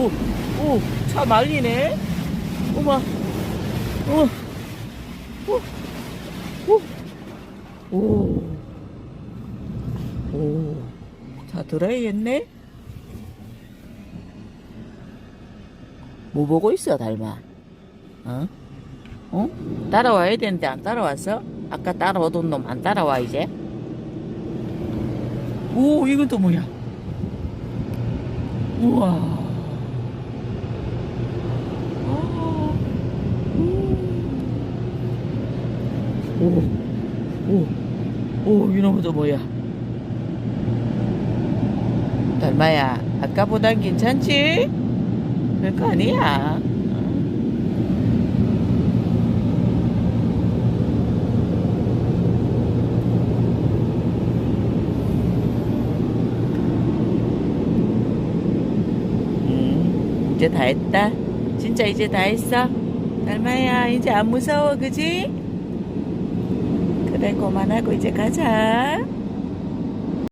오, 오, 차 말리네. 오마, 오, 오, 오, 오, 오. 자, 들어야겠네. 뭐 보고 있어, 닮아? 어? 어? 따라와야 되는데 안 따라왔어? 아까 따라오던 놈 안 따라와, 이제? 오, 이건 또 뭐야? 우와. 아, 오, 오, 오, 이놈은 또 뭐야? 달마야, 아까보단 괜찮지? 별거 아니야. 음, 이제 다 했다. 진짜 이제 다 했어. 달마야, 이제 안 무서워, 그지? 그래, 그만하고 이제 가자.